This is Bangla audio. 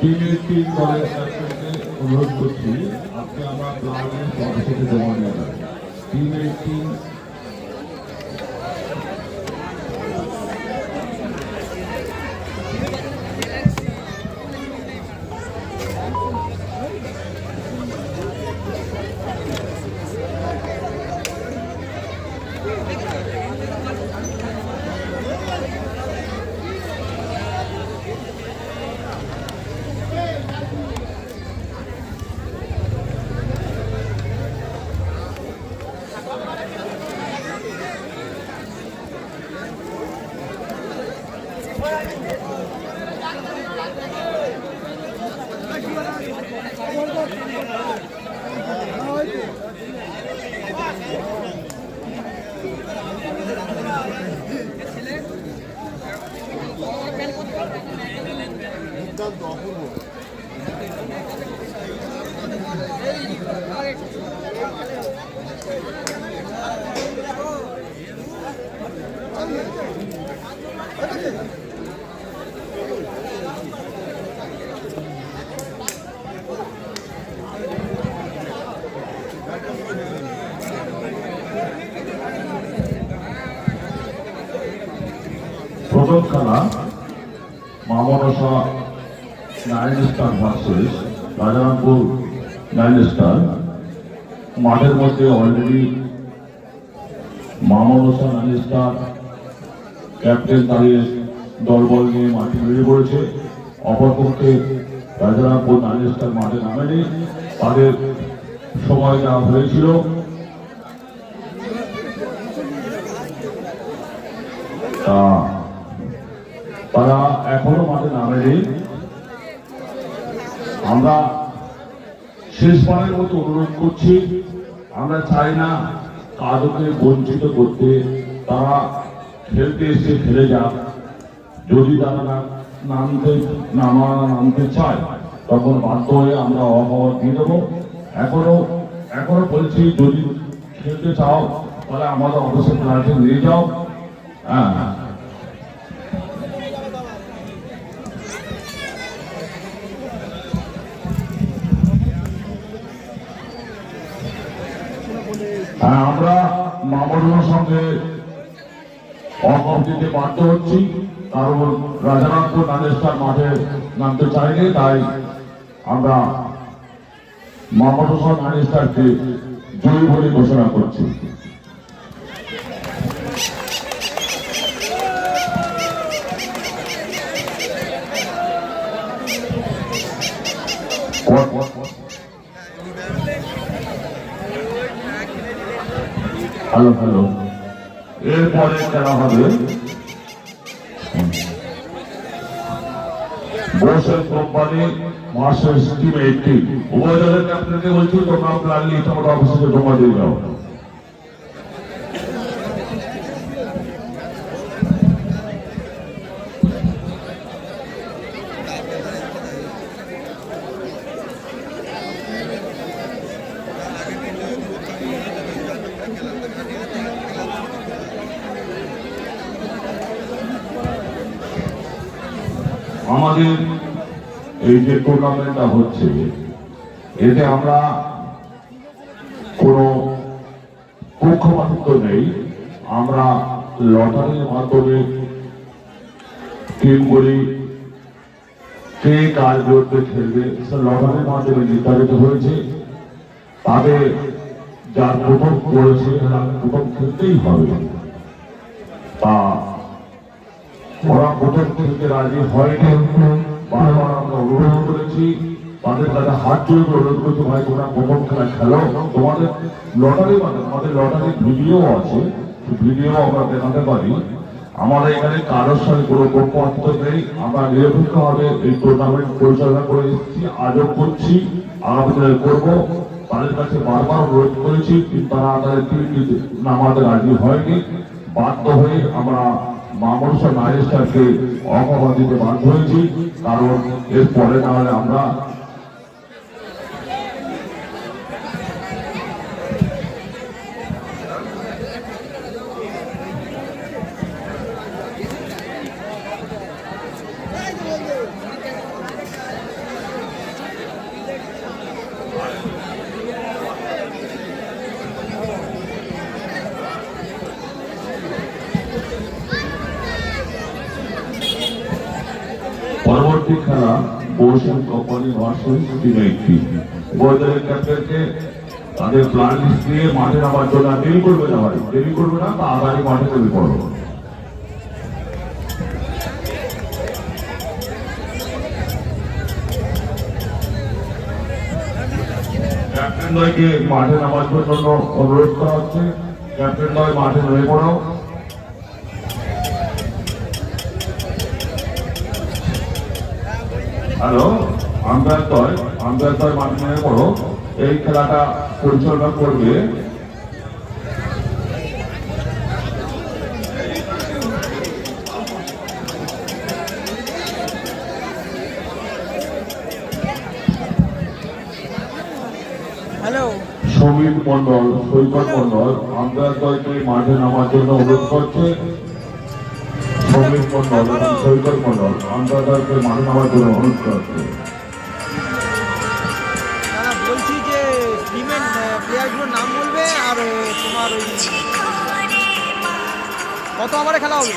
টিম এইটিন দলের ক্যাপ্টেনকে অনুরোধ করছি আজকে আমরা প্লানের সদস্যকে জমা নিয়ে যাই টিম এইটিন প্রথম খেলা স্টার রাজারামপুর নাইন স্টার মাঠের মধ্যে অলরেডি মামনসা নাইন স্টার ক্যাপ্টেন দাঁড়িয়ে দলবল নিয়ে মাঠে বেরিয়ে পড়েছে। অপরপক্ষে রাজারামপুর নাইন স্টার মাঠে নামেনি। তাদের সময় দেওয়া হয়েছিল। তা তারা এখনও মাঠে নামেনি। আমরা শেষবারের মতো অনুরোধ করছি, আমরা চাই না কাজকে বঞ্চিত করতে, তারা খেলতে এসে খেলে যাক। যদি তারা নামতে, নামা নামতে চায়, তখন বাধ্য হয়ে আমরা অখবর দিয়ে দেবো। এখনও এখনও বলছি, যদি খেলতে চাও, তাহলে আমাদের অফিসের ফ্ল্যাটে নিয়ে যাও। হ্যাঁ। আমরা মামলার সঙ্গে অভাব দিতে বাধ্য হচ্ছি। কারণ রাজারামপুর নাদেশার মাঠে নামতে চাইনি, তাই আমরা মোহাম্মদ হোসেন নাগেশ্বরকে জয়ী বলে ঘোষণা করছি। হ্যালো হ্যালো এরপরে হবে কোম্পানি মার্শাল টিম এইটটি উভয় দলের ক্যাপ্টেনকে বলছি তোমরা প্ল্যান নিয়ে তোমরা অফিসে জমা দিয়ে দাও। আমাদের এই যে টুর্নামেন্টটা হচ্ছে, এতে আমরা কোনো পক্ষপাতিত্ব নেই। আমরা লটারির মাধ্যমে টিমগুলি কে কার বিরুদ্ধে খেলবে লটারির মাধ্যমে নির্ধারিত হয়েছে। তাদের যার প্রথম করেছে তার প্রথম খেলতেই হবে। তা ওরা প্রথম খেলতে রাজি হয়নি। বারবার আমরা অনুরোধ করেছি, তাদের কাছে হাত জোর অনুরোধ করছি, ভাই, তোমরা প্রথম খেলা খেলো। তোমাদের লটারি মানে আমাদের লটারি ভিডিও আছে ভিডিও আমরা দেখাতে পারি। আমাদের এখানে কারোর সঙ্গে কোনো পক্ষপাতিত্ব নেই। আমরা নিরপেক্ষভাবে এই টুর্নামেন্ট পরিচালনা করে এসেছি আজও করছি আগামী দিনে করব। তাদের কাছে বারবার অনুরোধ করেছি, কিন্তু তারা তাদের টিম নামাতে রাজি হয়নি। বাধ্য হয়ে আমরা মামনসা নাইস্টারকে অপবাদ দিতে বাধ্য হয়েছি। কারণ এরপরে না হলে আমরা খেলা বোসেন কোম্পানি বইদলের ক্যাপ্টেনকে তাদের প্ল্যান লিস্ট দিয়ে মাঠে নামার জন্য দেরি করবে না ভাই। দেরি করবে না, তাড়াতাড়ি মাঠে নেমে পড়ো। ক্যাপ্টেন দয়কে মাঠে নামার জন্য অনুরোধ করা হচ্ছে। ক্যাপ্টেন দয় মাঠে নেমে পড়ো হ্যালো আম্পায়ার আম্পায়ার মাঠে পড়ো। এই খেলাটা পরিচালনা করবে হ্যালো সমীর মন্ডল সৈকত মন্ডল আম্পায়ার দলকে মাঠে নামার জন্য অনুরোধ করছে। মন্ডল এবং সৈকত মন্ডল আম্পায়ার দলকে মাঠে নামার জন্য অনুরোধ করছে। বলছি যে টিমের প্লেয়ারগুলোর নাম বলবে আর তোমার ওই কত আমার খেলা হবে?